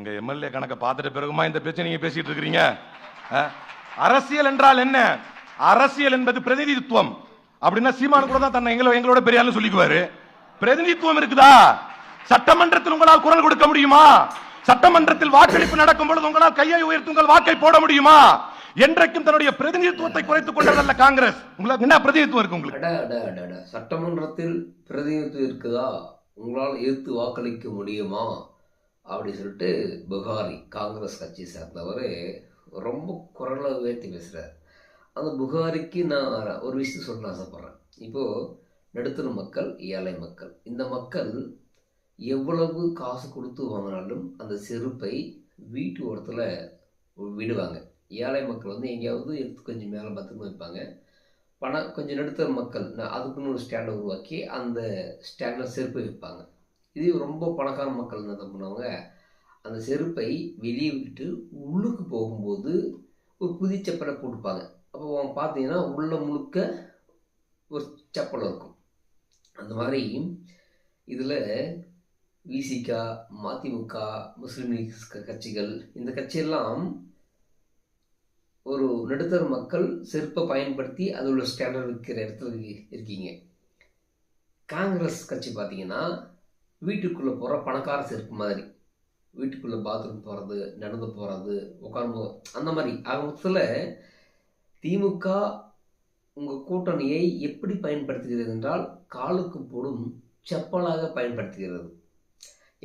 எங்க எம்எல்ஏ கணக்கை பார்த்துட்ட பிறகுமா இந்த பிரச்சனை பேசிட்டு இருக்கிறீங்க? அரசியல் என்றால் என்ன? அரசியல் என்பது பிரதிநிதித்துவம். அப்படின்னா சீமான் கூட தான் தன்னை எங்களோட எங்களோட சொல்லிக்குவாரு. பிரதிநிதித்துவம் இருக்குதா? சட்டமன்றத்தில் உங்களால் குரல் கொடுக்க முடியுமா? சட்டமன்றத்தில் வாக்களிப்பு நடக்கும் பொழுது உங்களால் கையை உயர்த்தி உங்கள் வாக்கை போட முடியுமா? என்றைக்கும் தன்னுடைய பிரதிநிதித்துவத்தை குறைத்துக் கொண்டதல்ல காங்கிரஸ். உங்களுக்கு என்ன பிரதிநிதித்துவம் இருக்கு உங்களுக்கு? சட்டமன்றத்தில் பிரதிநிதித்துவம் இருக்குதா? உங்களால் எதிர்த்து வாக்களிக்க முடியுமா? அப்படி சொல்லிட்டு புகாரி காங்கிரஸ் கட்சி சேர்ந்தவர் ரொம்ப குரலை உயர்த்தி பேசுகிறார் அந்த புகாரிக்கு நான் ஒரு விஷயம் சொல்ல ஆசைப்பட்றேன். இப்போது நடுத்தர மக்கள் ஏழை மக்கள் இந்த மக்கள் எவ்வளவு காசு கொடுத்து வாங்கினாலும் அந்த செருப்பை வீட்டு ஓரத்தில் விடுவாங்க. ஏழை மக்கள் வந்து எங்கேயாவது எடுத்து கொஞ்சம் மேலே பத்திரமா வைப்பாங்க. பணம் கொஞ்சம் நடுத்தர மக்கள் நான் அதுக்குன்னு ஒரு ஸ்டாண்டை உருவாக்கி அந்த ஸ்டாண்டில் செருப்பை வைப்பாங்க. இது ரொம்ப பணக்கார மக்கள் என்ன பண்ணுவாங்க அந்த செருப்பை வெளியே விட்டு உள்ளுக்கு போகும்போது ஒரு புதி செப்பலை போட்டுப்பாங்க. அப்போ பார்த்தீங்கன்னா உள்ள முழுக்க ஒரு செப்பல் இருக்கும். அந்த மாதிரி இதில் விசிகா மதிமுக முஸ்லீம் லீக் க- கட்சிகள் இந்த கட்சியெல்லாம் ஒரு நடுத்தர மக்கள் செருப்பை பயன்படுத்தி அதில் உள்ள ஸ்டாண்டர்ட் விற்கிற இடத்துல இருக்கீங்க. காங்கிரஸ் கட்சி பார்த்தீங்கன்னா வீட்டுக்குள்ளே போகிற பணக்கார செருப்பு மாதிரி. வீட்டுக்குள்ளே பாத்ரூம் போகிறது நடந்து போகிறது உட்காந்து அந்த மாதிரி. ஆகத்தில் திமுக உங்கள் கூட்டணியை எப்படி பயன்படுத்துகிறது என்றால் காலுக்கு போடும் செப்பலாக பயன்படுத்துகிறது.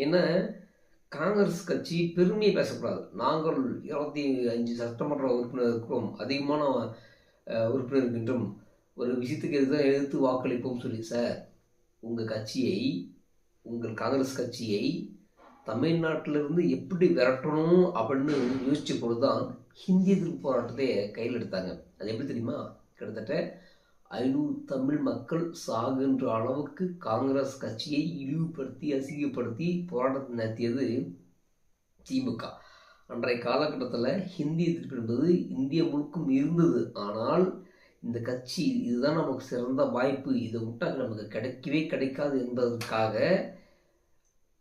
ஏன்னா காங்கிரஸ் கட்சி பெருமையை பேசக்கூடாது. நாங்கள் இருபத்தி அஞ்சு சட்டமன்ற உறுப்பினர் இருக்கிறோம் அதிகமான உறுப்பினர் இருக்கின்றோம் ஒரு விஷயத்துக்கு எதிராக எதிர்த்து வாக்களிப்போம் சொல்லி சார் உங்கள் கட்சியை உங்கள் காங்கிரஸ் கட்சியை தமிழ்நாட்டிலிருந்து எப்படி விரட்டணும் அப்படின்னு யோசிச்ச பொழுது தான் ஹிந்தி எதிர்ப்பு போராட்டத்தை கையில் எடுத்தாங்க. அது எப்படி தெரியுமா? கிட்டத்தட்ட ஐநூறு தமிழ் மக்கள் சாகுன்ற அளவுக்கு காங்கிரஸ் கட்சியை இழிவுபடுத்தி அசிங்கப்படுத்தி போராட்டத்தை நடத்தியது திமுக. அன்றைய காலகட்டத்தில் ஹிந்தி எதிர்ப்பு என்பது இந்திய முழுக்கும் இருந்தது. ஆனால் இந்த கட்சி இதுதான் நமக்கு சிறந்த வாய்ப்பு. இதை விட்டால் நமக்கு கிடைக்கவே கிடைக்காது என்பதற்காக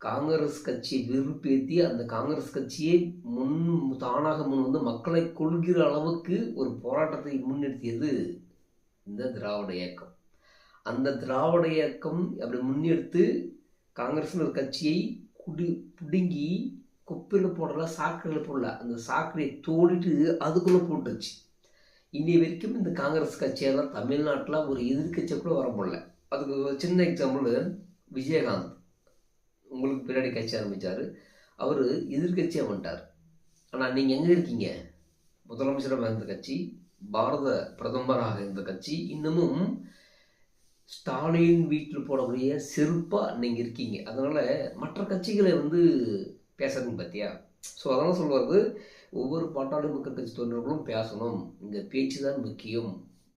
காங்கிரஸ் கட்சியை வெறுப்பேற்றி அந்த காங்கிரஸ் கட்சியை முன் தானாக முன் வந்து மக்களை கொள்கிற அளவுக்கு ஒரு போராட்டத்தை முன்னிறுத்தியது இந்த திராவிட இயக்கம். அந்த திராவிட இயக்கம் அப்படி முன்னெடுத்து காங்கிரஸ்னு ஒரு கட்சியை குடி பிடுங்கி குப்பையில் போடல சாக்கடையில் போடல. அந்த சாக்கடையை தோடிட்டு அதுக்குள்ளே போட்டுச்சு. இன்னி வரைக்கும் இந்த காங்கிரஸ் கட்சியெல்லாம் தமிழ்நாட்டில் ஒரு எதிர்கட்சியை கூட வர முடியல. அதுக்கு சின்ன எக்ஸாம்பிள் விஜயகாந்த். உங்களுக்கு பின்னாடி கட்சி ஆரம்பித்தார் அவர் எதிர்க்கட்சியாக வந்துட்டார். ஆனால் நீங்கள் எங்கே இருக்கீங்க? முதலமைச்சராக இருந்த கட்சி பாரத பிரதமராக இருந்த கட்சி இன்னமும் ஸ்டாலின் வீட்டில் போடக்கூடிய செருப்பாக நீங்கள் இருக்கீங்க. அதனால் மற்ற கட்சிகளை வந்து பேசுறதுன்னு பார்த்தியா ஸோ அதெல்லாம் சொல்வது ஒவ்வொரு பாட்டாளி மக்கள் கட்சி தொண்டர்களும் பேசணும். இங்கே பேச்சு தான் முக்கியம்.